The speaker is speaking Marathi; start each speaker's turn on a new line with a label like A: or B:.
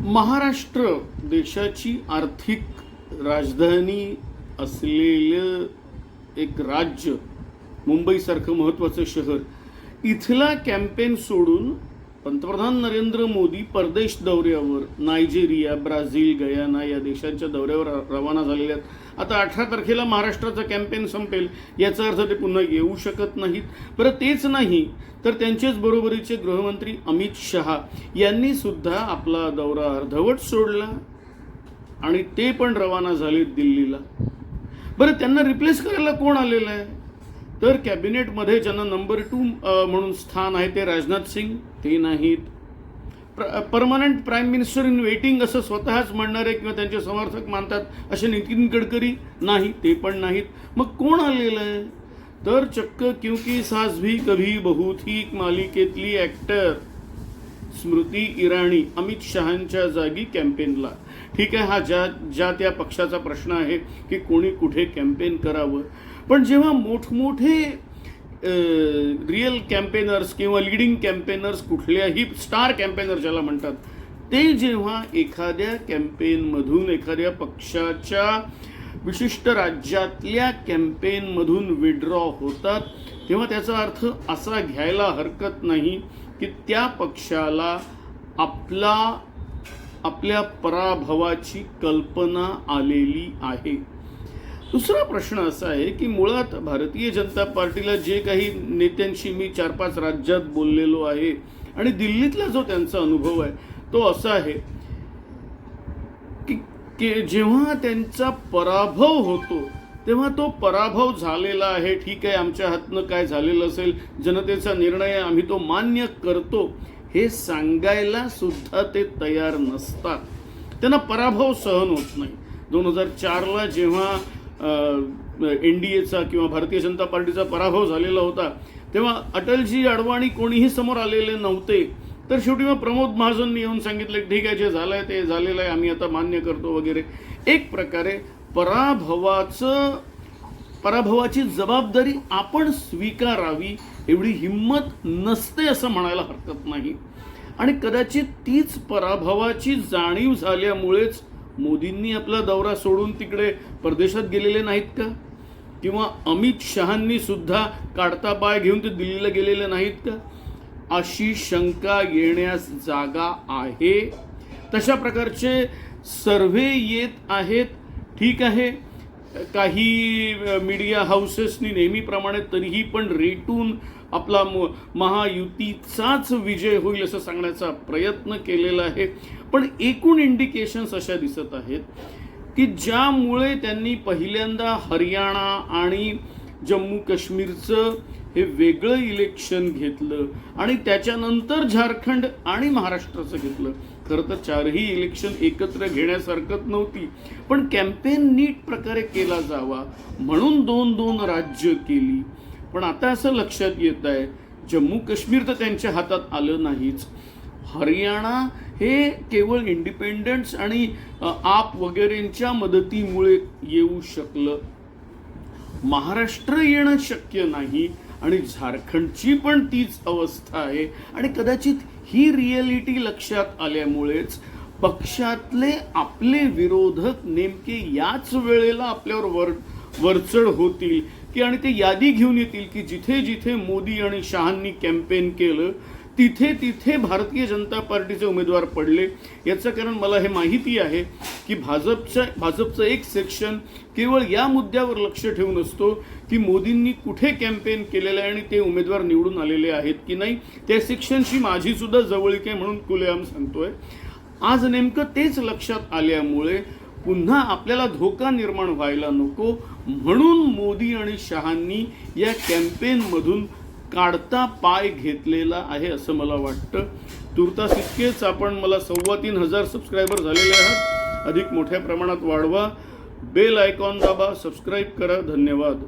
A: महाराष्ट्र देशाची आर्थिक राजधानी असलेलं एक राज्य मुंबईसारखं महत्त्वाचं शहर इथला कॅम्पेन सोडून पंतप्रधान नरेंद्र मोदी परदेश दौऱ्यावर नायजेरिया ब्राझील गयाना या देशांच्या दौऱ्यावर रवाना झालेले आहेत. आता अठरा तारखेला महाराष्ट्राचा कॅम्पेन संपेल याचा अर्थ ते पुन्हा येऊ शकत नाहीत. बरं तेच नाही तर त्यांचेच बरोबरीचे गृहमंत्री अमित शहा यांनी सुद्धा आपला दौरा अर्धवट सोडला आणि ते पण रवाना झाले दिल्लीला. बरं त्यांना रिप्लेस करायला कोण आलेलं आहे? तर कॅबिनेटमध्ये ज्यांना नंबर टू म्हणून स्थान आहे ते राजनाथ सिंग ते नाहीत. Permanent prime minister in waiting असं स्वतःच म्हणणारे किंवा त्यांचे समर्थक मानतात असे नितीन गडकरी नाही ते पण नाहीत. मग कोण आलेलं आहे? तर चक्क क्योंकि सास भी कभी बहू मालिकेतली ॲक्टर स्मृती इराणी अमित शहांच्या जागी कॅम्पेनला ठीक आहे हा ज्या ज्या त्या पक्षाचा प्रश्न आहे की कोणी कुठे कॅम्पेन करावं? पण जेव्हा मोठमोठे रिअल कॅम्पेनर्स किंवा लिडिंग कॅम्पेनर्स कुठल्याही स्टार कॅम्पेनर ज्याला म्हणतात ते जेव्हा एखाद्या कॅम्पेनमधून एखाद्या पक्षाच्या विशिष्ट राज्यातल्या कॅम्पेनमधून विड्रॉ होतात तेव्हा त्याचा अर्थ असा घ्यायला हरकत नाही की त्या पक्षाला आपला आपल्या पराभवाची कल्पना आलेली आहे. दुसरा प्रश्न असा आहे की मुळात भारतीय जनता पार्टीला जे काही नेत्यांशी मी चार पाच राज्यात बोललेलो आहे आणि दिल्लीतला जो त्यांचा अनुभव आहे तो असा आहे की के जेव्हा त्यांचा पराभव होतो तेव्हा तो पराभव झालेला आहे. ठीक आहे आमच्या हातनं काय झालेलं असेल जनतेचा निर्णय आम्ही तो मान्य करतो. हे सांगायला सुद्धा ते तयार नसतात. त्यांना पराभव सहन होत नाही. दोन हजार चारला जेव्हा एन डी एचा किंवा भारतीय जनता पार्टीचा पराभव झालेला होता. तेव्हा अटलजी अडवाणी कोणीही समोर आलेले नव्हते. तर शेवटी मग प्रमोद महाजननी येऊन सांगितलं ठीक आहे जे झालं आहे ते झालेलं आहे आम्ही आता मान्य करतो वगैरे. एक प्रकारे पराभवाचं पराभवाची जबाबदारी आपण स्वीकारावी एवढी हिंमत नसते असं म्हणायला हरकत नाही. आणि कदाचित तीच पराभवाची जाणीव झाल्यामुळेच मोदींनी आपला दौरा सोडून तिकडे परदेशात गेलेले नाहीत का? किंवा अमित शहांनी सुद्धा काढता पाय घेऊन ते दिल्लीला गेलेले नाहीत का? अशी शंका येण्यास जागा आहे. तशा प्रकारचे सर्वे येत आहेत. ठीक आहे. काही मीडिया हाऊसेसनी नेहमीप्रमाणे तरीही पण रेटून आपला म महायुतीचाच विजय होईल असं सांगण्याचा प्रयत्न केलेला आहे. पण एकूण इंडिकेशन्स अशा दिसत आहेत की ज्यामुळे त्यांनी पहिल्यांदा हरियाणा आणि जम्मू काश्मीरचं हे वेगळं इलेक्शन घेतलं आणि त्याच्यानंतर झारखंड आणि महाराष्ट्राचं घेतलं. खरं तर चारही इलेक्शन एकत्र घेण्यासारखंच नव्हती. पण कॅम्पेन नीट प्रकारे केला जावा म्हणून दोन दोन राज्य केली. पण आता असं लक्षात येत आहे जम्मू काश्मीर तर त्यांच्या हातात आलं नाहीच. हरियाणा हे केवळ इंडिपेंडन्स आणि आप वगैरेंच्या मदतीमुळे येऊ शकलं. महाराष्ट्र येणं शक्य नाही. आणि झारखंडची पण तीच अवस्था आहे. आणि कदाचित ही रिॲलिटी लक्षात आल्यामुळेच पक्षातले आपले विरोधक नेमके याच वेळेला आपल्यावर वर वरचढ होतील की आणि ते यादी घेऊन येतील की जिथे जिथे मोदी आणि शहांनी कॅम्पेन केलं तिथे तिथे भारतीय जनता पार्टीचे उमेदवार पडले. याचं कारण मला हे माहिती आहे की भाजपच्या भाजपचं एक सेक्शन केवळ या मुद्द्यावर लक्ष ठेवून असतो की मोदींनी कुठे कॅम्पेन केलेलं आहे आणि ते उमेदवार निवडून आलेले आहेत की नाही. त्या सेक्शनशी माझीसुद्धा जवळीक आहे म्हणून खुलेआम सांगतोय. आज नेमकं तेच लक्षात आल्यामुळे पुन्हा आपल्याला धोका निर्माण व्हायला नको म्हणून मोदी आणि शहांनी या कॅम्पेनमधून काढता पाय घेतलेला आहे असं मला वाटतं. तुर्तास इतकेच आपण मला सव्वा तीन हजार सबस्क्रायबर झालेले आहात. अधिक मोठ्या प्रमाणात वाढवा. बेल आयकॉन दाबा सबस्क्राईब करा. धन्यवाद.